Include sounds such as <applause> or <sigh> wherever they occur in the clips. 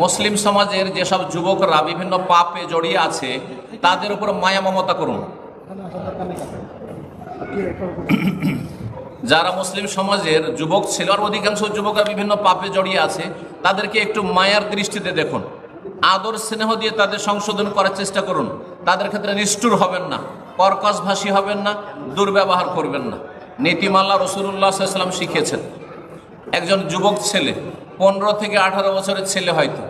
মুসলিম সমাজের যেসব যুবকরা বিভিন্ন পাপে জড়িয়ে আছে, তাদের উপর মায়া মমতা করুন। <clears throat> যারা মুসলিম সমাজের যুবক ছিল আর অধিকাংশ যুবকরা বিভিন্ন পাপে জড়িয়ে আছে, তাদেরকে একটু মায়ার দৃষ্টিতে দেখুন। আদর স্নেহ দিয়ে তাদের সংশোধন করার চেষ্টা করুন। তাদের ক্ষেত্রে নিষ্ঠুর হবেন না কর্কশ ভাষী হবেন না, দুর্ব্যবহার করবেন না। নীতিমাল্লা রসুল্লাহ সাল্লাম শিখিয়েছেন। একজন যুবক ছেলে পনেরো থেকে আঠারো বছরের ছেলে হয়তো।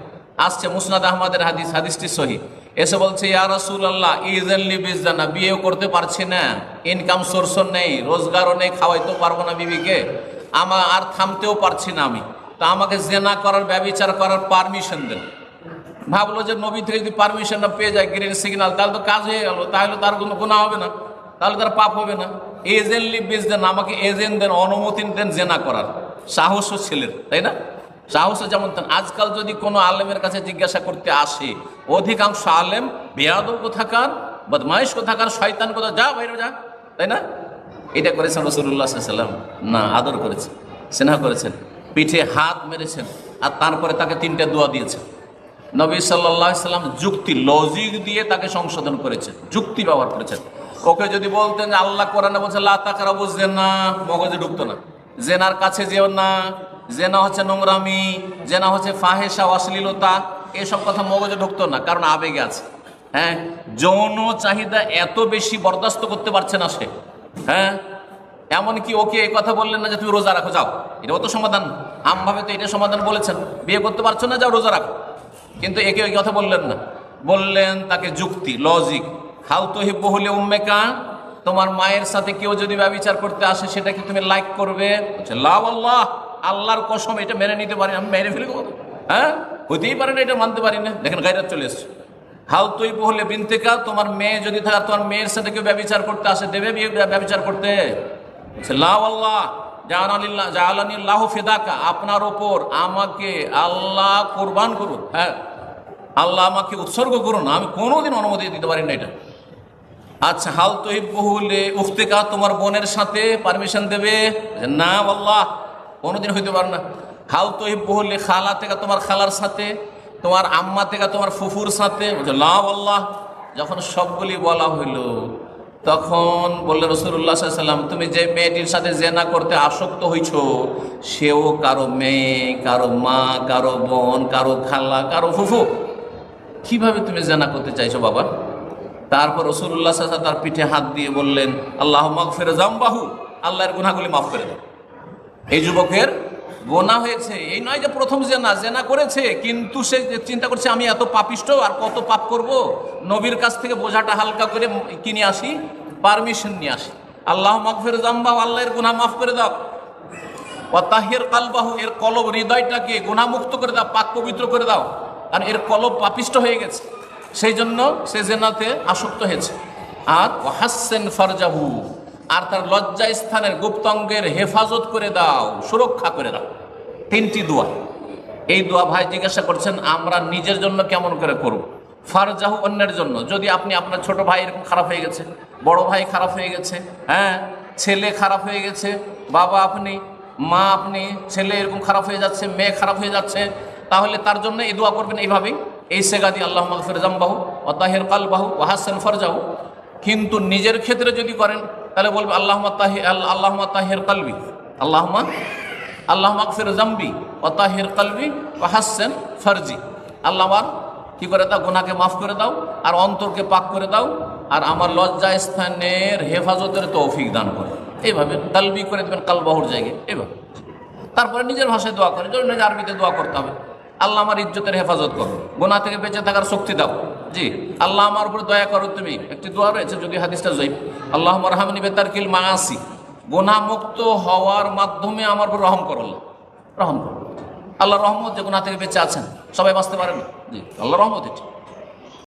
আসছে মুসনাদ আহমদের হাদিস, হাদিসটি সহি। এসে বলছে, ইয়া রাসুল আল্লাহ ইজেনলি বিজানা, বিয়েও করতে পারছি না। ইনকাম সোর্সও নেই, রোজগারও নেই, খাওয়াইতেও পারব না বিবিকে। আমার আর থামতেও পারছি না আমি। তো আমাকে জেনা করার, ব্যবচার করার পারমিশন দেন। ভাবলো যে নবী থেকে যদি পারমিশনটা পেয়ে যায় গ্রিন সিগন্যাল তাহলে তো কাজ হয়ে গেল, তাহলে তার কোনো গুণা হবে না। তাহলে তার পাপ হবে না। এজেন্টলি বেচ দেন আমাকে এজেন্ট দেন, অনুমতি দেন জেনা করার। সাহসও ছিলেন তাই না? সাহসও যেমন আজকাল যদি কোনো আলেমের কাছে জিজ্ঞাসা করতে আসে, অধিকাংশ আলেম বেয়াদব কোথাকার, বদমাইশ কোথাকার, শয়তান কোথা যা বাইরে যা, তাই না? এটা করেছেন রসুল্লাহ সাল্লাম না, আদর করেছেন স্নেহ করেছেন, পিঠে হাত মেরেছেন, আর তারপরে তাকে তিনটে দোয়া দিয়েছেন। নবী সাল্লাহ সাল্লাম যুক্তি লজিক দিয়ে তাকে সংশোধন করেছেন, যুক্তি ব্যবহার করেছেন। ওকে যদি বলতেন আল্লাহ কোরআনে বলছে লাতাকারা বুঝলেন না মগজে ঢুকতো না। জেনার কাছে যেও না জেনা হচ্ছে নোংরামি, জেনা হচ্ছে ফাহেসা অশ্লীলতা, এসব কথা মগজে ঢুকতো না, কারণ আবেগে আছে। হ্যাঁ যৌন চাহিদা এত বেশি বরদাস্ত করতে পারছে না সে। হ্যাঁ এমনকি ওকে এই কথা বললেন না যে তুমি রোজা রাখো, যাও। এটাও তো সমাধান। আমভাবে তো এটা সমাধান বলেছেন। বিয়ে করতে পারছ না, যাও রোজা রাখো। কিন্তু একে ওই কথা বললেন না। বললেন তাকে যুক্তি লজিক হাউ তো হিব্বু হলে উম্মেকা? তোমার মায়ের সাথে কেউ যদি ব্যবচার করতে আসে, সেটা কি তুমি লাইক করবে? লাভ আল্লাহ আল্লাহর কসম, এটা মেনে নিতে পারি আমি মেরে ফেলি কত হ্যাঁ? হতেই পারে না, এটা মানতে পারি না। দেখেন, গাইরাত চলে এসছে। হাউ তুই বহলে বিনতেকা, তোমার মেয়ে যদি থাকে, তোমার মেয়ের সাথে কেউ ব্যবচার করতে আসে, দেবে বিয়ে ব্যবচার করতে? আল্লাহ আপনার ওপর আমাকে আল্লাহ কোরবান করুন। হ্যাঁ? আল্লাহ আমাকে উৎসর্গ করুন। আমি কোনোদিন অনুমতি দিতে পারি না এটা। আচ্ছা হাল তহিব বহুলে উফতেকা তোমার বোনের সাথে পারমিশন দেবে? না আল্লাহ কোনোদিন হইতে পারে না। হাল তহিব বহুলে খালা থেকে তোমার খালার সাথে, তোমার আম্মা থেকে তোমার ফুফুর সাথে। আল্লাহ যখন সবগুলি বলা হইল, তখন বললেন রসুল্লাহ সাল্লাম, তুমি যে মেয়েটির সাথে জেনা করতে আসক্ত হইছ, সেও কারও মেয়ে, কারও মা, কারও বোন, কারও খালা, কারও ফুফু। কীভাবে তুমি জেনা করতে চাইছো বাবা? তারপর রসুল্লাহ সাল্লাম তার পিঠে হাত দিয়ে বললেন আল্লাহ মাফ ফেরে জাম্বাহু আল্লাহর গুনাগুলি মাফ করে দাও। এই যুবকের গোনা হয়েছে। এই নয় যে প্রথম জেনা জেনা করেছে, কিন্তু সে চিন্তা করছে, আমি এত পাপিষ্ট, আর কত পাপ করব? নবীর কাছ থেকে বোঝাটা হালকা করে কিনে আসি? পারমিশন নিয়ে আসি। আল্লাহ মাগফির জাম্বাহু আল্লাহর গুনাহ মাফ করে দাও। তাহির কালবাহু, এর কলব হৃদয়টাকে গুণামুক্ত করে দাও, পাক পবিত্র করে দাও। আর এর কলব পাপিষ্ট হয়ে গেছে। সেই জন্য সে জেনাতে আসক্ত হয়েছে। আর হাসেন ফারজাহু। আর তার লজ্জা স্থানের গুপ্তাঙ্গের হেফাজত করে দাও, সুরক্ষা করে দাও। তিনটি দোয়া। এই দোয়া ভাই জিজ্ঞাসা করছেন, আমরা নিজের জন্য কেমন করে করব? ফারজাহু অন্যের জন্য। যদি আপনি আপনার ছোট ভাই এরকম খারাপ হয়ে গেছে, বড় ভাই খারাপ হয়ে গেছে হ্যাঁ ছেলে খারাপ হয়ে গেছে, বাবা আপনি, মা আপনি, ছেলে এরকম খারাপ হয়ে যাচ্ছে, মেয়ে খারাপ হয়ে যাচ্ছে, তাহলে তার জন্য এই দোয়া করবেন এইভাবেই। এই সেগাদি আল্লাহ মাগফির বাহু ও তাহের কালবাহু ও হাসান ফরজাহু। কিন্তু নিজের ক্ষেত্রে যদি করেন তাহলে বলবে আল্লাহ তাহি আল্লাহ তাহের কালবি আল্লাহমা আল্লাহ মাগফির জাম্বি ও তাহের কালবি ও হাসান ফার্জি। আল্লাহ আমার, কি করে দাও? গুনাকে মাফ করে দাও, আর অন্তরকে পাক করে দাও, আর আমার লজ্জা স্থানের হেফাজতের তৌফিক দান করে। এইভাবে কালবি করে দেবেন কালবাহুর জায়গায় এইভাবে তারপরে নিজের ভাষায় দোয়া করে নিজের আরবিতে দোয়া করতে হবে। আল্লাহ আমার ইজ্জতের হেফাজত করো। গোনা থেকে বেঁচে থাকার শক্তি দাও। জি, আল্লাহ আমার উপরে দয়া করো তুমি। একটি দোয়া রয়েছে, যদি হাদিসটা জয়ীব আল্লাহ রহমানি বেতার কিল মাসি গোনা মুক্ত হওয়ার মাধ্যমে আমার উপর রহম করো রহম করো। আল্লাহ রহমত যে গোনা থেকে বেঁচে আছেন। সবাই বাঁচতে পারেন। জি, আল্লাহ রহমত এটি।